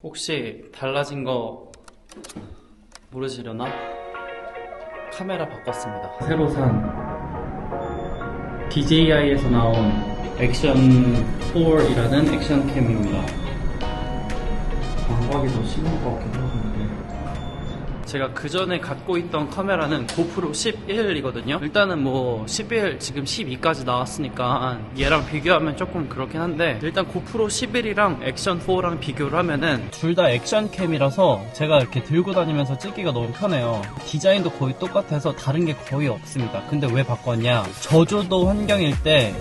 혹시 달라진 거 모르시려나? 카메라 바꿨습니다. 새로 산 DJI에서 나온 액션 4이라는 액션 캠입니다. 광각이 더 심한 것 같기도 하는데. 제가 그 전에 갖고 있던 카메라는 고프로 11이거든요. 일단은 뭐 11 지금 12까지 나왔으니까 얘랑 비교하면 조금 그렇긴 한데 일단 고프로 11이랑 액션 4랑 비교를 하면은 둘 다 액션 캠이라서 제가 이렇게 들고 다니면서 찍기가 너무 편해요. 디자인도 거의 똑같아서 다른 게 거의 없습니다. 근데 왜 바꿨냐? 저조도 환경일 때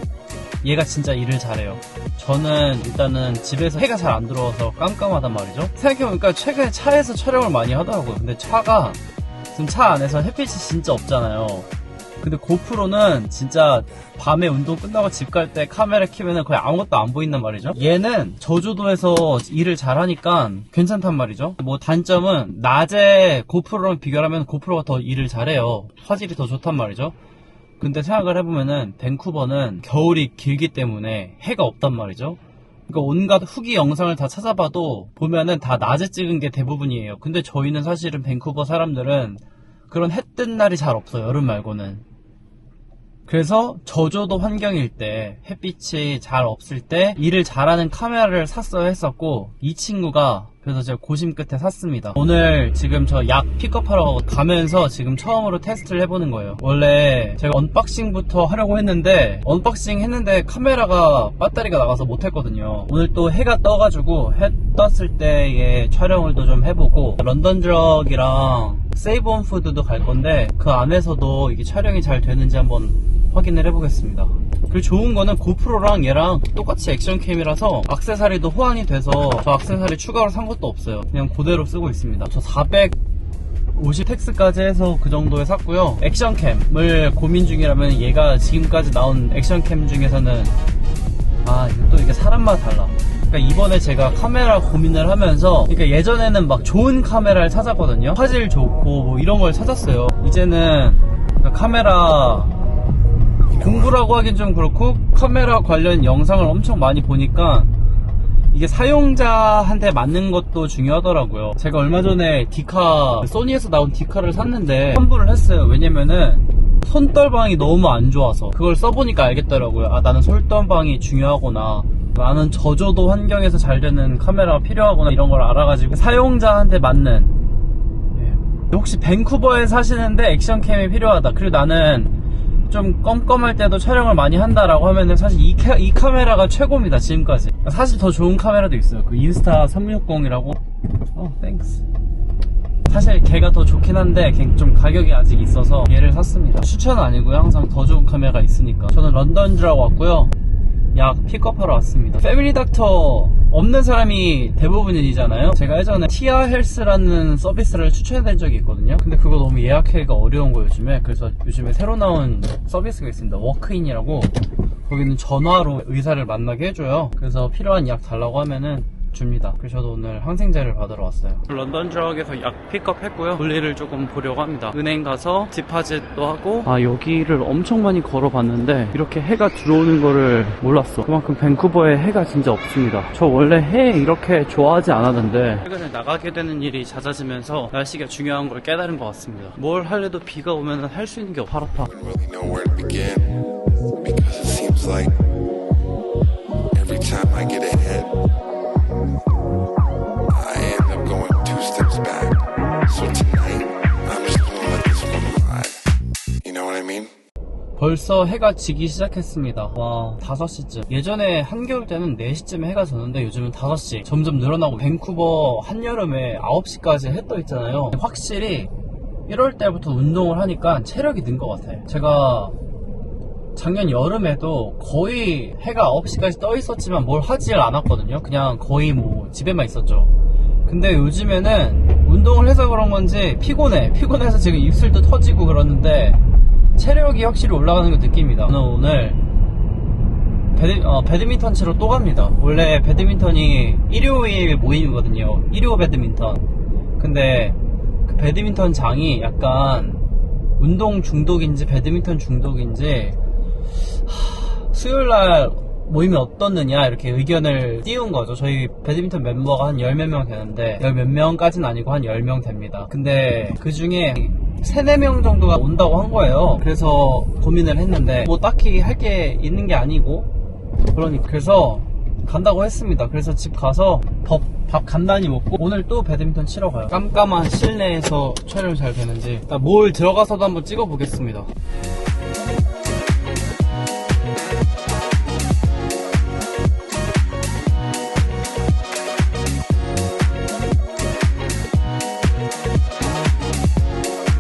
얘가 진짜 일을 잘해요. 저는 일단은 집에서 해가 잘 안 들어와서 깜깜하단 말이죠. 생각해보니까 최근에 차에서 촬영을 많이 하더라고요. 근데 차가 지금 차 안에서 햇빛이 진짜 없잖아요. 근데 고프로는 진짜 밤에 운동 끝나고 집 갈 때 카메라 켜면은 거의 아무것도 안 보인단 말이죠. 얘는 저조도에서 일을 잘하니까 괜찮단 말이죠. 뭐 단점은 낮에 고프로랑 비교하면 고프로가 더 일을 잘해요. 화질이 더 좋단 말이죠. 근데 생각을 해보면은 밴쿠버는 겨울이 길기 때문에 해가 없단 말이죠. 그러니까 온갖 후기 영상을 다 찾아봐도 보면은 다 낮에 찍은 게 대부분이에요. 근데 저희는 사실은 밴쿠버 사람들은 그런 해 뜬 날이 잘 없어요. 여름 말고는. 그래서 저조도 환경일 때 햇빛이 잘 없을 때 일을 잘하는 카메라를 샀어야 했었고 이 친구가 그래서 제가 고심 끝에 샀습니다. 오늘 지금 저 약 픽업하러 가면서 지금 처음으로 테스트를 해보는 거예요. 원래 제가 언박싱부터 하려고 했는데 언박싱 했는데 카메라가 배터리가 나가서 못했거든요. 오늘 또 해가 떠가지고 해 떴을 때의 촬영을 또 좀 해보고 런던 드럭이랑 세이브 온 푸드도 갈 건데 그 안에서도 이게 촬영이 잘 되는지 한번 확인을 해보겠습니다. 그리고 좋은 거는 고프로랑 얘랑 똑같이 액션캠이라서 악세사리도 호환이 돼서 저 악세사리 추가로 산 것도 없어요. 그냥 그대로 쓰고 있습니다. 저 400, 50 텍스까지 해서 그 정도에 샀고요. 액션캠을 고민 중이라면 얘가 지금까지 나온 액션캠 중에서는 아, 또 이게 사람마다 달라. 그러니까 이번에 제가 카메라 고민을 하면서 그러니까 예전에는 막 좋은 카메라를 찾았거든요. 화질 좋고 뭐 이런 걸 찾았어요. 이제는 그 카메라 공부라고 하긴 좀 그렇고 카메라 관련 영상을 엄청 많이 보니까 이게 사용자한테 맞는 것도 중요하더라고요. 제가 얼마 전에 디카 소니에서 나온 디카를 샀는데 환불을 했어요. 왜냐면은 손떨방이 너무 안 좋아서 그걸 써보니까 알겠더라고요. 아 나는 손떨방이 중요하구나. 나는 저조도 환경에서 잘 되는 카메라가 필요하구나 이런 걸 알아가지고 사용자한테 맞는 예. 혹시 밴쿠버에 사시는데 액션캠이 필요하다. 그리고 나는 좀 껌껌할 때도 촬영을 많이 한다라고 하면은 사실 이, 카, 이 카메라가 최고입니다 지금까지. 사실 더 좋은 카메라도 있어요. 그 인스타 360이라고. 어 땡스 사실 걔가 더 좋긴 한데 걔좀 가격이 아직 있어서 얘를 샀습니다. 추천 아니고요. 항상 더 좋은 카메라가 있으니까. 저는 런던 드라고 왔고요 약 픽업하러 왔습니다. 패밀리 닥터 없는 사람이 대부분이잖아요. 제가 예전에 티아 헬스라는 서비스를 추천해드린 적이 있거든요. 근데 그거 너무 예약하기가 어려운 거 요즘에 그래서 요즘에 새로 나온 서비스가 있습니다. 워크인이라고. 거기는 전화로 의사를 만나게 해줘요. 그래서 필요한 약 달라고 하면은 줍니다. 그래서 저도 오늘 항생제를 받으러 왔어요. 런던 드럭에서 약 픽업했고요. 볼일을 조금 보려고 합니다. 은행 가서 디파짓도 하고 아 여기를 엄청 많이 걸어봤는데 이렇게 해가 들어오는 거를 몰랐어. 그만큼 밴쿠버에 해가 진짜 없습니다. 저 원래 해 이렇게 좋아하지 않았는데 최근에 나가게 되는 일이 잦아지면서 날씨가 중요한 걸 깨달은 것 같습니다. 뭘 할래도 비가 오면 할 수 있는 게 don't really 벌써 해가 지기 시작했습니다. 와, 5시쯤. 예전에 한겨울 때는 4시쯤에 해가 졌는데 요즘은 5시. 점점 늘어나고 밴쿠버 한여름에 9시까지 해 떠 있잖아요. 확실히 1월 때부터 운동을 하니까 체력이 는 것 같아요. 제가 작년 여름에도 거의 해가 9시까지 떠 있었지만 뭘 하질 않았거든요. 그냥 거의 뭐 집에만 있었죠. 근데 요즘에는 운동을 해서 그런 건지 피곤해. 피곤해서 지금 입술도 터지고 그러는데 체력이 확실히 올라가는 걸 느낍니다. 저는 오늘 배드, 어, 배드민턴 치러 또 갑니다. 원래 배드민턴이 일요일 모임이거든요. 일요 배드민턴. 근데 그 배드민턴 장이 약간 운동 중독인지 배드민턴 중독인지 하, 수요일 날 모임이 어떻느냐 이렇게 의견을 띄운 거죠. 저희 배드민턴 멤버가 한 열 몇 명 되는데 열 몇 명까지는 아니고 한 열 명 됩니다. 근데 그 중에 세네 명 정도가 온다고 한 거예요. 그래서 고민을 했는데 뭐 딱히 할 게 있는 게 아니고 그러니까 그래서 간다고 했습니다. 그래서 집 가서 밥, 밥 간단히 먹고 오늘 또 배드민턴 치러 가요. 깜깜한 실내에서 촬영 잘 되는지 뭘 들어가서도 한번 찍어 보겠습니다.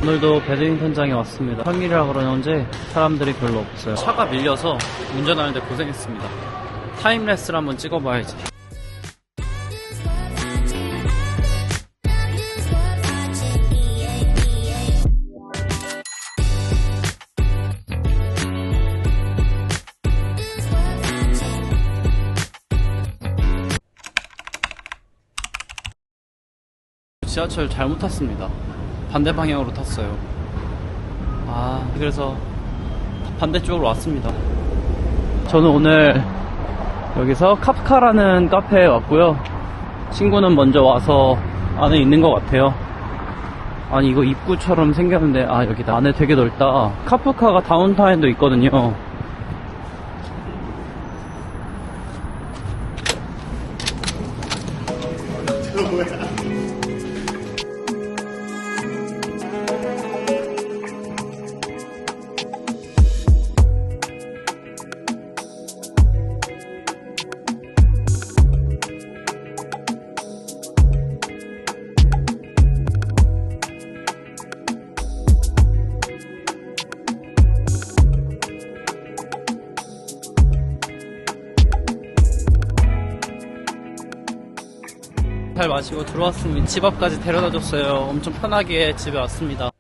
오늘도 배드민턴장에 왔습니다. 평일이라 그러는지 사람들이 별로 없어요. 차가 밀려서 운전하는데 고생했습니다. 타임레스를 한번 찍어봐야지. 지하철 잘못 탔습니다. 반대 방향으로 탔어요. 아, 그래서 반대쪽으로 왔습니다. 저는 오늘 여기서 카프카라는 카페에 왔고요. 친구는 먼저 와서 안에 있는 것 같아요. 아니, 이거 입구처럼 생겼는데, 아, 여기다. 안에 되게 넓다. 카프카가 다운타운도 있거든요. 잘 마시고 들어왔습니다. 집 앞까지 데려다 줬어요. 엄청 편하게 집에 왔습니다.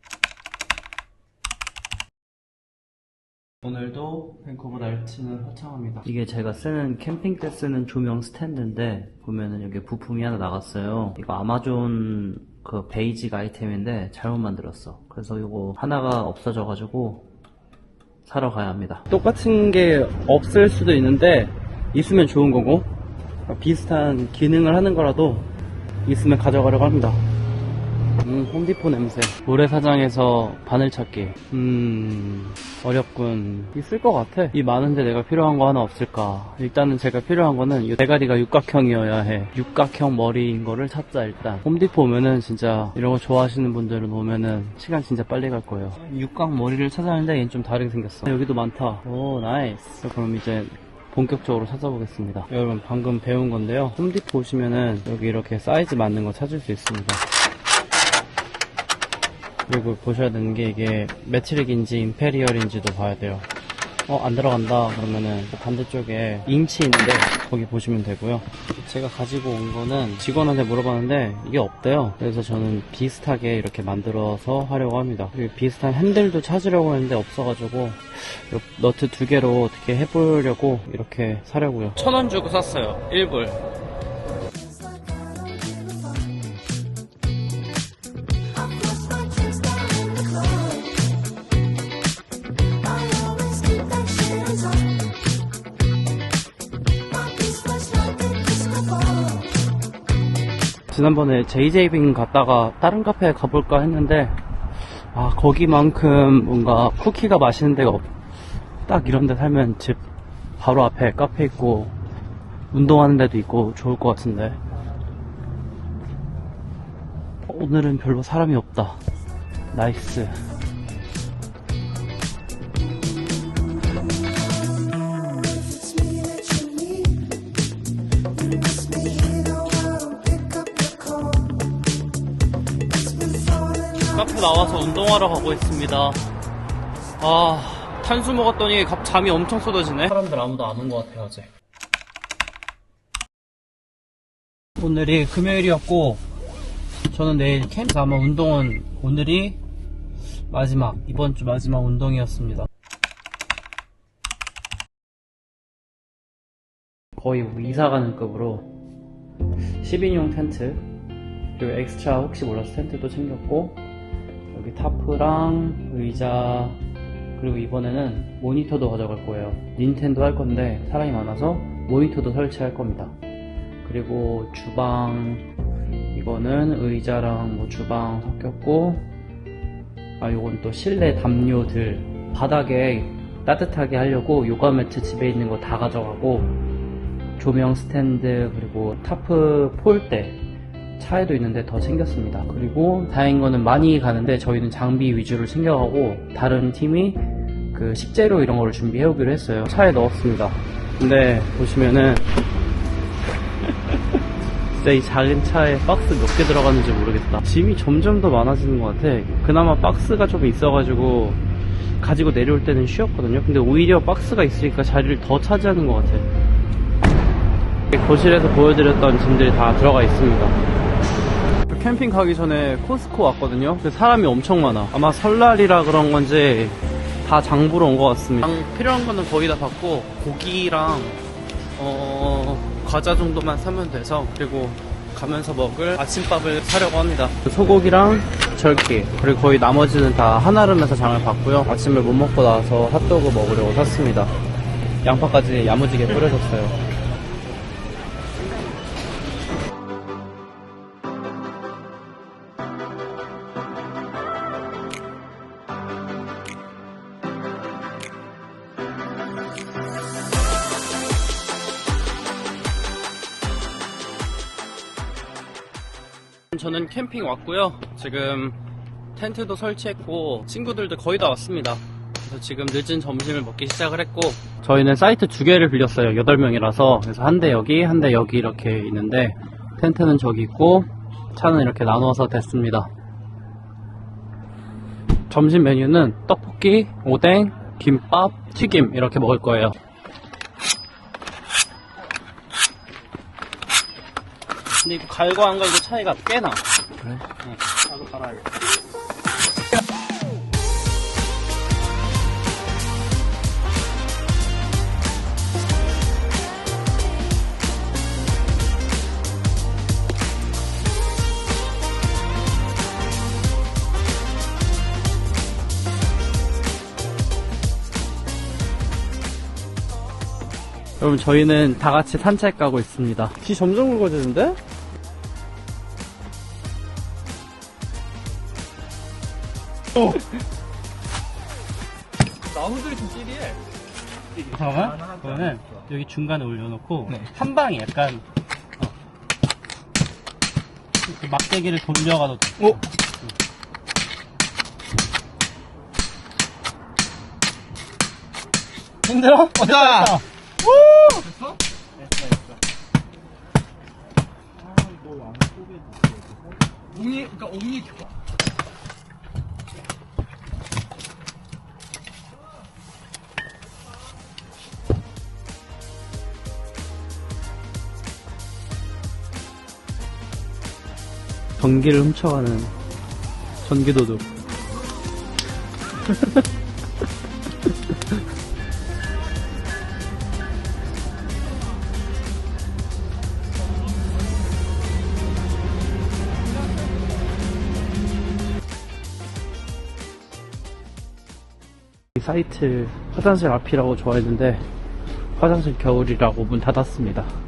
오늘도 밴쿠버 날씨는 화창합니다. 이게 제가 쓰는 캠핑 때 쓰는 조명 스탠드인데 보면은 여기 부품이 하나 나갔어요. 이거 아마존 그 베이직 아이템인데 잘못 만들었어. 그래서 이거 하나가 없어져가지고 사러 가야 합니다. 똑같은 게 없을 수도 있는데 있으면 좋은 거고 비슷한 기능을 하는 거라도 있으면 가져가려고 합니다. 음, 홈디포 냄새. 모래사장에서 바늘 찾기. 음, 어렵군. 있을 것 같아. 이 많은데 내가 필요한 거 하나 없을까? 일단은 제가 필요한 거는 이 대가리가 육각형이어야 해. 육각형 머리인 거를 찾자, 일단. 홈디포 오면은 진짜 이런 거 좋아하시는 분들은 오면은 시간 진짜 빨리 갈 거예요. 육각 머리를 찾았는데 얘는 좀 다르게 생겼어. 여기도 많다. 오, 나이스. 그럼 이제 본격적으로 찾아보겠습니다. 여러분 방금 배운 건데요. 홈디포 오시면은 여기 이렇게 사이즈 맞는 거 찾을 수 있습니다. 그리고 보셔야 되는 게 이게 매트릭인지 임페리얼인지도 봐야 돼요. 어, 안 들어간다. 그러면은 반대쪽에 인치 있는데 거기 보시면 되고요. 제가 가지고 온 거는 직원한테 물어봤는데 이게 없대요. 그래서 저는 비슷하게 이렇게 만들어서 하려고 합니다. 비슷한 핸들도 찾으려고 했는데 없어가지고 요 너트 두 개로 어떻게 해보려고 이렇게 사려고요. 천 원 주고 샀어요. 1불. 지난번에 JJ빙 갔다가 다른 카페에 가볼까 했는데 아 거기만큼 뭔가 쿠키가 맛있는 데가 없. 딱 이런 데 살면 집 바로 앞에 카페 있고 운동하는 데도 있고 좋을 것 같은데 오늘은 별로 사람이 없다 나이스 카페 나와서 운동하러 가고 있습니다. 아, 탄수 먹었더니 갑 잠이 엄청 쏟아지네. 사람들 아무도 안 온 것 같아요, 어제. 오늘이 금요일이었고, 저는 내일 캠프 아마 운동은 오늘이 마지막, 이번 주 마지막 운동이었습니다. 거의 이사 가는 급으로 10인용 텐트, 그리고 엑스트라 혹시 몰라서 텐트도 챙겼고, 여기 타프랑 의자 그리고 이번에는 모니터도 가져갈 거예요. 닌텐도 할 건데 사람이 많아서 모니터도 설치할 겁니다. 그리고 주방 이거는 의자랑 뭐 주방 섞였고 아 요건 또 실내 담요들 바닥에 따뜻하게 하려고 요가 매트 집에 있는 거 다 가져가고 조명 스탠드 그리고 타프 폴대 차에도 있는데 더 챙겼습니다. 그리고 다행인 거는 많이 가는데 저희는 장비 위주로 챙겨가고 다른 팀이 그 식재료 이런 거를 준비해 오기로 했어요. 차에 넣었습니다. 근데 보시면은 진짜 이 작은 차에 박스 몇 개 들어갔는지 모르겠다. 짐이 점점 더 많아지는 것 같아. 그나마 박스가 좀 있어가지고 가지고 내려올 때는 쉬웠거든요. 근데 오히려 박스가 있으니까 자리를 더 차지하는 것 같아. 거실에서 보여드렸던 짐들이 다 들어가 있습니다. 캠핑 가기 전에 코스코 왔거든요. 사람이 엄청 많아. 아마 설날이라 그런 건지 다 장보러 온 것 같습니다. 장 필요한 거는 거의 다 받고 고기랑 어, 과자 정도만 사면 돼서 그리고 가면서 먹을 아침밥을 사려고 합니다. 소고기랑 절기 그리고 거의 나머지는 다 한아름에서 장을 봤고요. 아침을 못 먹고 나서 핫도그 먹으려고 샀습니다. 양파까지 야무지게 뿌려줬어요. 저는 캠핑 왔고요. 지금 텐트도 설치했고 친구들도 거의 다 왔습니다. 그래서 지금 늦은 점심을 먹기 시작을 했고 저희는 사이트 두 개를 빌렸어요. 8명이라서 그래서 한 대 여기, 한 대 여기 이렇게 있는데 텐트는 저기 있고 차는 이렇게 나누어서 됐습니다. 점심 메뉴는 떡볶이, 오뎅, 김밥, 튀김 이렇게 먹을 거예요. 근데 이거 갈고 안 갈고 차이가 꽤 나. 그래? 응. 나도 갈아야겠다. 여러분 저희는 다 같이 산책 가고 있습니다. 비 점점 굵어지는데? 나무들이 좀 찌리해. 잠깐만. 그거는 여기 중간에 올려놓고 한 방에 약간 어. 이렇게 막대기를 돌려가도 돼. 어? 힘들어? 자! 옥니, 그니까 옥니. 전기를 훔쳐가는 전기도둑. 이 사이트 화장실 앞이라고 좋아했는데 화장실 겨울이라고 문 닫았습니다.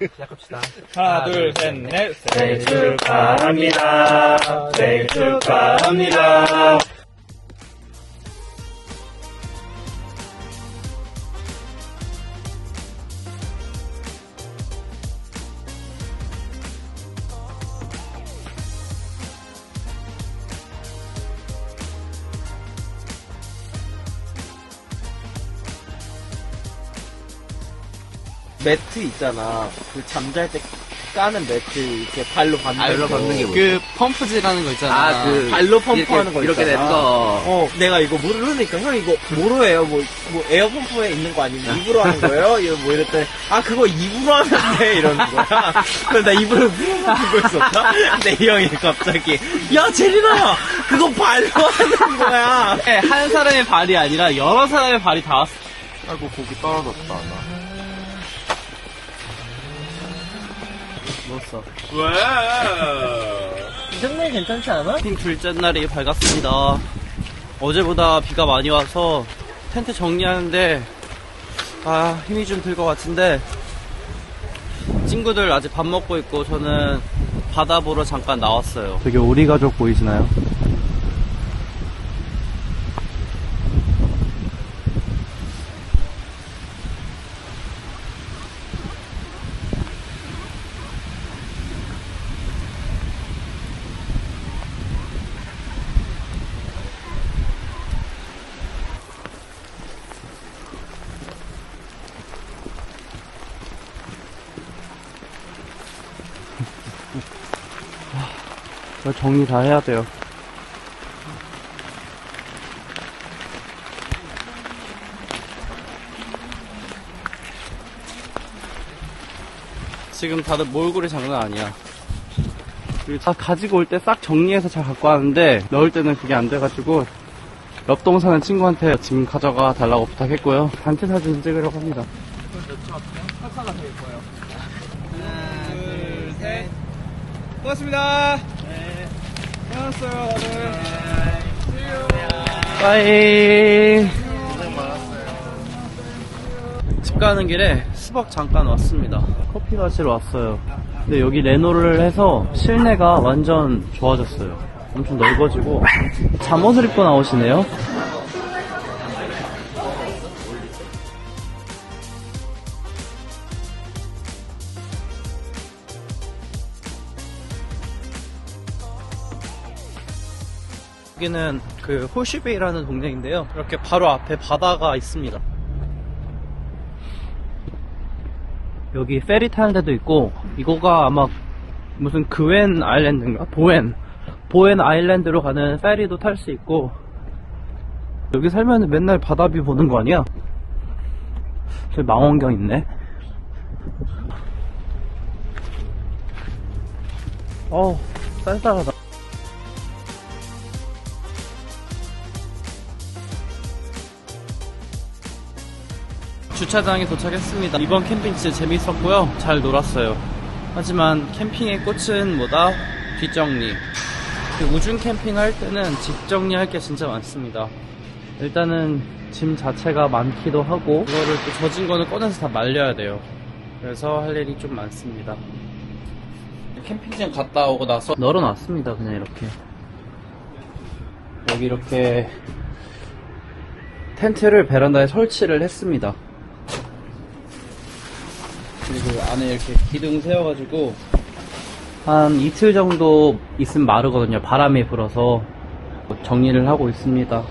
시작합시다. 하나, 둘, 셋, 넷. 생일 축하합니다. 생일 축하합니다. 매트 있잖아. 그 잠잘 때 까는 매트 이렇게 발로 밟는 발로 밟는 게 뭐야? 그 펌프질하는 거 있잖아. 아, 그. 발로 펌프하는 거 이렇게 있잖아. 된 거. 어, 내가 이거 모르니까 형 이거 뭐로 해요? 뭐, 뭐 에어 펌프에 있는 거 아니면 입으로 하는 거예요? 이거 뭐 이랬더니 아 그거 입으로 하면 돼 이러는 거야. 그래서 나 입으로 불고 있었다. 근데 이 형이 갑자기 야 제리나 그거 발로 하는 거야. 네, 한 사람의 발이 아니라 여러 사람의 발이 다 왔어. 아이고, 고기 떨어졌다, 나. 넣었어. 이 정도면 괜찮지 않아? 캠핑 둘째 날이 밝았습니다. 어제보다 비가 많이 와서 텐트 정리하는데 아 힘이 좀 들 것 같은데 친구들 아직 밥 먹고 있고 저는 바다 보러 잠깐 나왔어요. 되게 오리 가족 보이시나요? 정리 다 해야 돼요. 지금 다들 몰골이 장난 아니야. 그리고 다 가지고 올 때 싹 정리해서 잘 갖고 왔는데 넣을 때는 그게 안 돼가지고 옆 동 사는 친구한테 짐 가져가 달라고 부탁했고요. 단체 사진 찍으려고 합니다. 고맙습니다. 다들. 빠이. 집 가는 길에 스벅 잠깐 왔습니다. 커피 마시러 왔어요. 근데 여기 레노를 해서 실내가 완전 좋아졌어요. 엄청 넓어지고 잠옷을 입고 나오시네요. 여기는 그 호슈베이라는 동네인데요. 이렇게 바로 앞에 바다가 있습니다. 여기 페리 타는 데도 있고 이거가 아마 무슨 그웬 아일랜드인가? 보엔 보엔 아일랜드로 가는 페리도 탈 수 있고 여기 살면 맨날 바다뷰 보는 거 아니야? 저기 망원경 있네. 어우 쌀쌀하다. 주차장에 도착했습니다. 이번 캠핑 진짜 재밌었고요. 잘 놀았어요. 하지만 캠핑의 꽃은 뭐다? 뒷정리. 그 우중 캠핑 할 때는 집 정리할 게 진짜 많습니다. 일단은 짐 자체가 많기도 하고 이거를 또 젖은 거는 꺼내서 다 말려야 돼요. 그래서 할 일이 좀 많습니다. 캠핑장 갔다 오고 나서 널어놨습니다. 그냥 이렇게. 여기 이렇게 텐트를 베란다에 설치를 했습니다. 그리고 안에 이렇게 기둥 세워가지고 한 이틀 정도 있으면 마르거든요. 바람이 불어서 정리를 하고 있습니다.